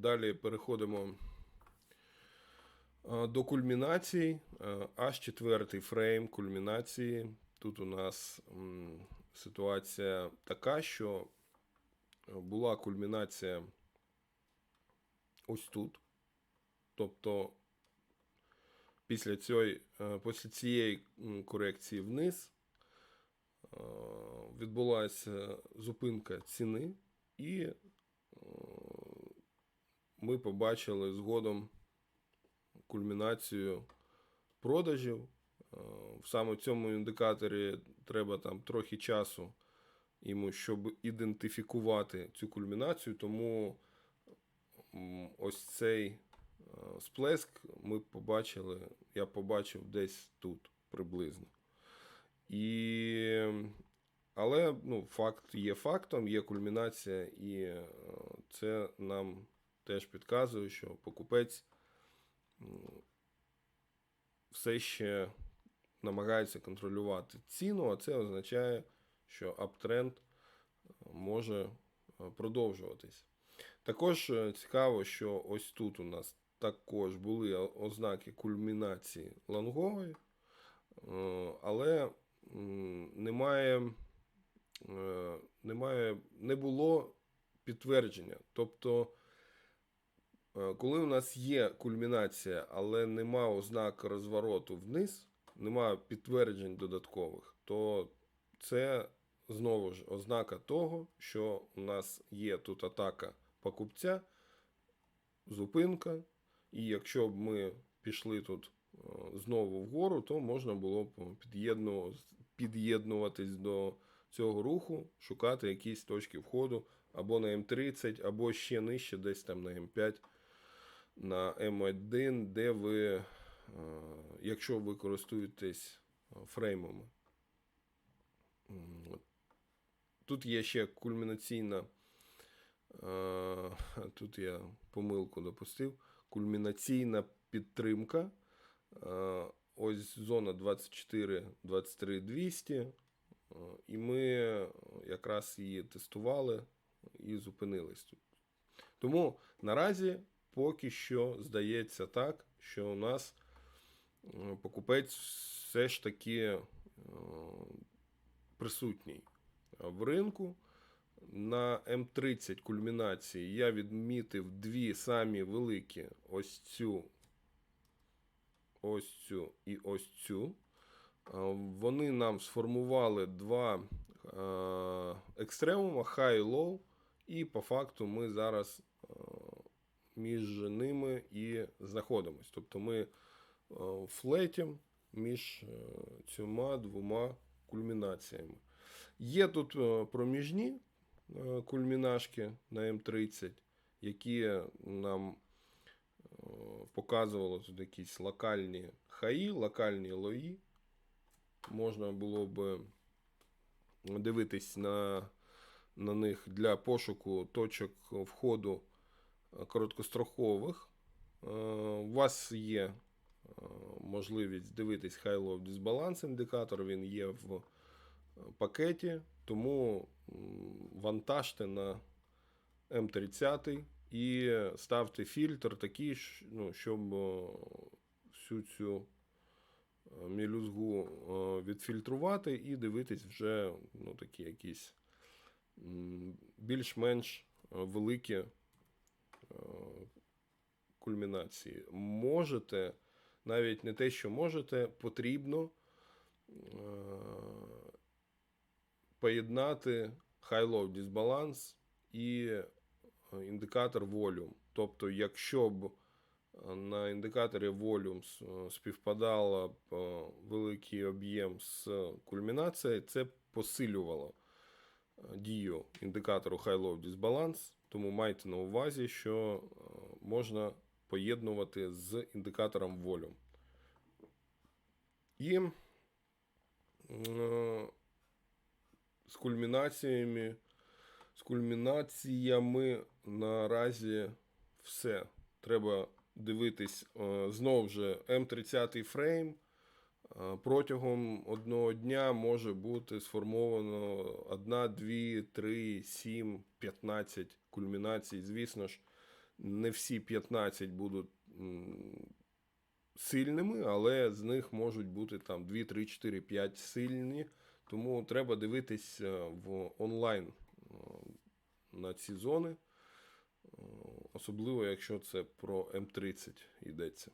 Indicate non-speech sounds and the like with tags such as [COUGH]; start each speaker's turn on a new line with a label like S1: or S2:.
S1: далі переходимо до кульмінацій. Е, Аж четвертий фрейм кульмінації. Тут у нас ситуація така, що була кульмінація ось тут. Тобто після цієї, е, після цієї корекції вниз е, відбулася зупинка ціни, і ми побачили згодом кульмінацію продажів. Е, В саме цьому індикаторі треба там трохи часу йому, щоб ідентифікувати цю кульмінацію, тому ось цей е, сплеск ми побачили, я побачив десь тут приблизно. І, але ну, факт є фактом, є кульмінація, і е, це нам теж підказує, що покупець все ще намагається контролювати ціну, а це означає, що аптренд може е, продовжуватись. Також е, цікаво, що ось тут у нас також були ознаки кульмінації лонгової, е, але немає, е, немає, не було підтвердження. Тобто, е, коли у нас є кульмінація, але нема ознак розвороту вниз, нема підтверджень додаткових, то це знову ж ознака того, що у нас є тут атака покупця, зупинка, і якщо б ми пішли тут е, знову вгору, то можна було б під'єднуватись до цього руху, шукати якісь точки входу або на М30, або ще нижче, десь там на М5, на М1, де ви, е, якщо ви користуєтесь е, фреймами. Тут є ще кульмінаційна. е, [LAUGHS] Тут я помилку допустив. Кульмінаційна підтримка. Ось зона 24, 23, 200. Е, І ми якраз її тестували і зупинились тут. Тому наразі поки що здається так, що у нас е, покупець все ж таки е, присутній в ринку. На М30 кульмінації я відмітив дві самі великі ось цю, ось цю і ось цю. Вони нам сформували два е, екстремума high і low, і по факту ми зараз е, між ними і знаходимось. Тобто ми е, флетім між е, цими двома кульмінаціями. Є тут е, проміжні кульмінашки на М30, які нам показували тут якісь локальні хаї, локальні лої. Можна було б дивитись на, на них для пошуку точок входу короткострокових. Е, У вас є е, можливість дивитись High Low Disbalance індикатор, він є в пакеті, тому вантажте на М30 і ставте фільтр такий, ну, щоб е, всю цю е, мілюзгу е, відфільтрувати і дивитись вже ну, такі якісь більш-менш е, великі е, кульмінації. Можете, навіть не те, що можете, потрібно е, поєднати high-low disbalance і е, індикатор volume. Тобто, якщо б е, на індикаторі volume співпадало б е, великий об'єм з кульмінацією, це посилювало е, дію індикатору high-low disbalance. Тому майте на увазі, що е, можна поєднувати з індикатором volume. І е, з кульмінаціями. З кульмінаціями наразі все. Треба дивитись е, знову ж М30 фрейм. Протягом одного дня може бути сформовано 1, 2, 3, 7, 15 кульмінацій. Звісно ж, Не всі 15 будуть сильними, але з них можуть бути там 2, 3, 4, 5 сильні. Тому треба дивитись е, в онлайн е, на ці зони, е, особливо якщо це про М30 йдеться.